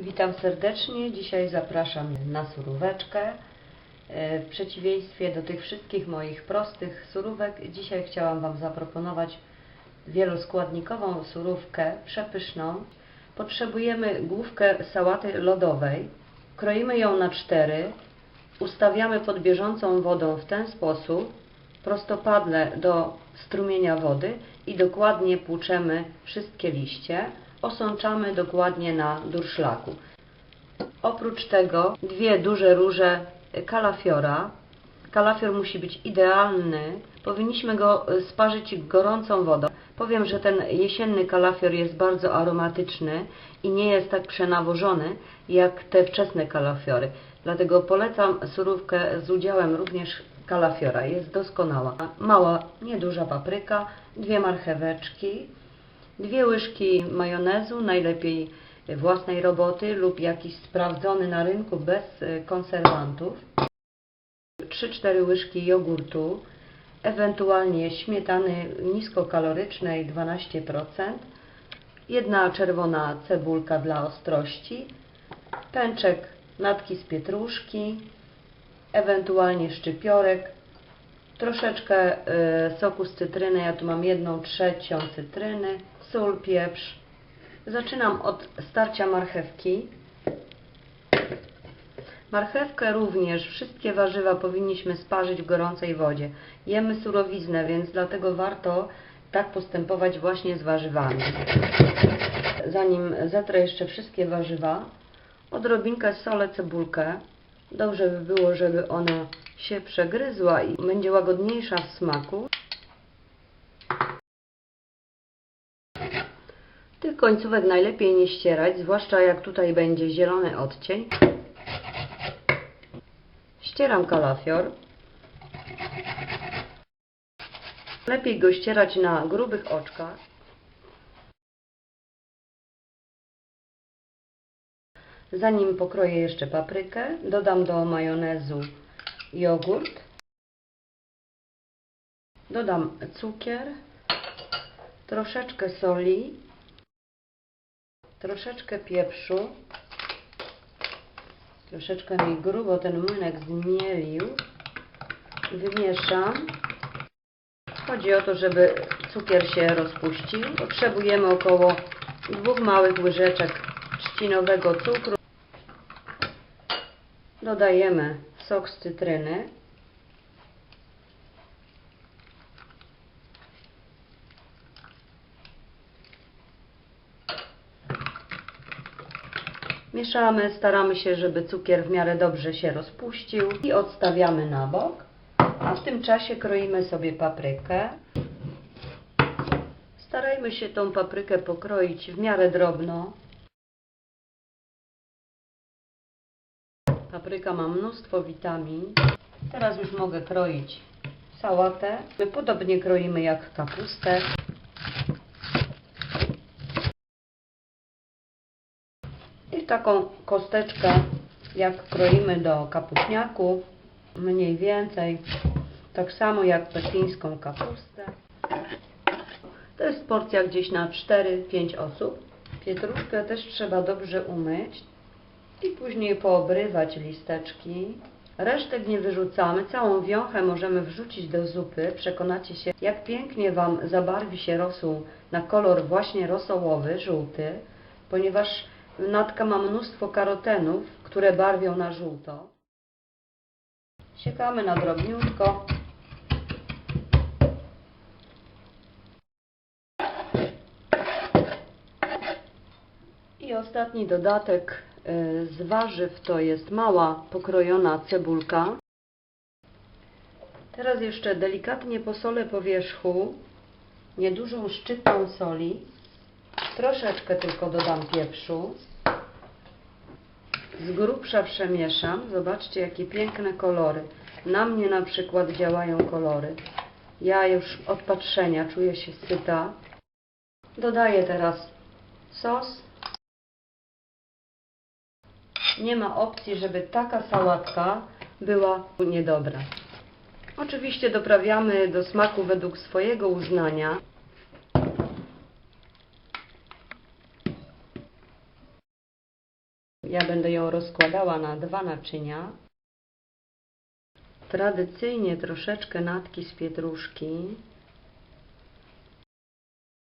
Witam serdecznie. Dzisiaj zapraszam na suróweczkę. E, W przeciwieństwie do tych wszystkich moich prostych surówek, dzisiaj chciałam Wam zaproponować wieloskładnikową surówkę przepyszną. Potrzebujemy główkę sałaty lodowej. Kroimy ją na cztery. Ustawiamy pod bieżącą wodą w ten sposób, prostopadle do strumienia wody i dokładnie płuczemy wszystkie liście. Osączamy dokładnie na durszlaku. Oprócz tego dwie duże róże kalafiora. Kalafior musi być idealny. Powinniśmy go y, sparzyć gorącą wodą. Powiem, że ten jesienny kalafior jest bardzo aromatyczny i nie jest tak przenawożony jak te wczesne kalafiory. Dlatego polecam surówkę z udziałem również kalafiora. Jest doskonała. Mała, nieduża papryka, dwie marcheweczki, dwie łyżki majonezu, najlepiej własnej roboty lub jakiś sprawdzony na rynku bez y, konserwantów. 3-4 łyżki jogurtu, ewentualnie śmietany niskokalorycznej 12%, jedna czerwona cebulka dla ostrości, pęczek natki z pietruszki, ewentualnie szczypiorek, troszeczkę y, soku z cytryny, ja tu mam jedną trzecią cytryny, sól, pieprz. Zaczynam od starcia marchewki. Marchewkę również, wszystkie warzywa powinniśmy sparzyć w gorącej wodzie. Jemy surowiznę, więc dlatego warto tak postępować właśnie z warzywami. Zanim zetrę jeszcze wszystkie warzywa, odrobinkę solę cebulkę. Dobrze by było, żeby ona się przegryzła i będzie łagodniejsza w smaku. Tych końcówek najlepiej nie ścierać, zwłaszcza jak tutaj będzie zielony odcień. Ścieram kalafior. Lepiej go ścierać na grubych oczkach. Zanim pokroję jeszcze paprykę, dodam do majonezu jogurt. Dodam cukier, troszeczkę soli, troszeczkę pieprzu. Troszeczkę mi grubo ten młynek zmielił. Wymieszam. Chodzi o to, żeby cukier się rozpuścił. Potrzebujemy około dwóch małych łyżeczek trzcinowego cukru. Dodajemy sok z cytryny. Mieszamy, staramy się, żeby cukier w miarę dobrze się rozpuścił i odstawiamy na bok. A w tym czasie kroimy sobie paprykę. Starajmy się tą paprykę pokroić w miarę drobno. Papryka ma mnóstwo witamin. Teraz już mogę kroić sałatę. My podobnie kroimy jak kapustę. I taką kosteczkę, jak kroimy do kapuśniaku, mniej więcej, tak samo jak pekińską kapustę. To jest porcja gdzieś na 4-5 osób. Pietruszkę też trzeba dobrze umyć i później poobrywać listeczki. Resztek nie wyrzucamy, całą wiąchę możemy wrzucić do zupy. Przekonacie się, jak pięknie Wam zabarwi się rosół na kolor właśnie rosołowy, żółty, ponieważ natka ma mnóstwo karotenów, które barwią na żółto. Siekamy na drobniutko. I ostatni dodatek z warzyw to jest mała pokrojona cebulka. Teraz jeszcze delikatnie posolę po wierzchu, niedużą szczyptą soli, troszeczkę tylko dodam pieprzu. Z grubsza przemieszam. Zobaczcie, jakie piękne kolory. Na mnie na przykład działają kolory. Ja już od patrzenia czuję się syta. Dodaję teraz sos. Nie ma opcji, żeby taka sałatka była niedobra. Oczywiście doprawiamy do smaku według swojego uznania. Ja będę ją rozkładała na dwa naczynia. Tradycyjnie troszeczkę natki z pietruszki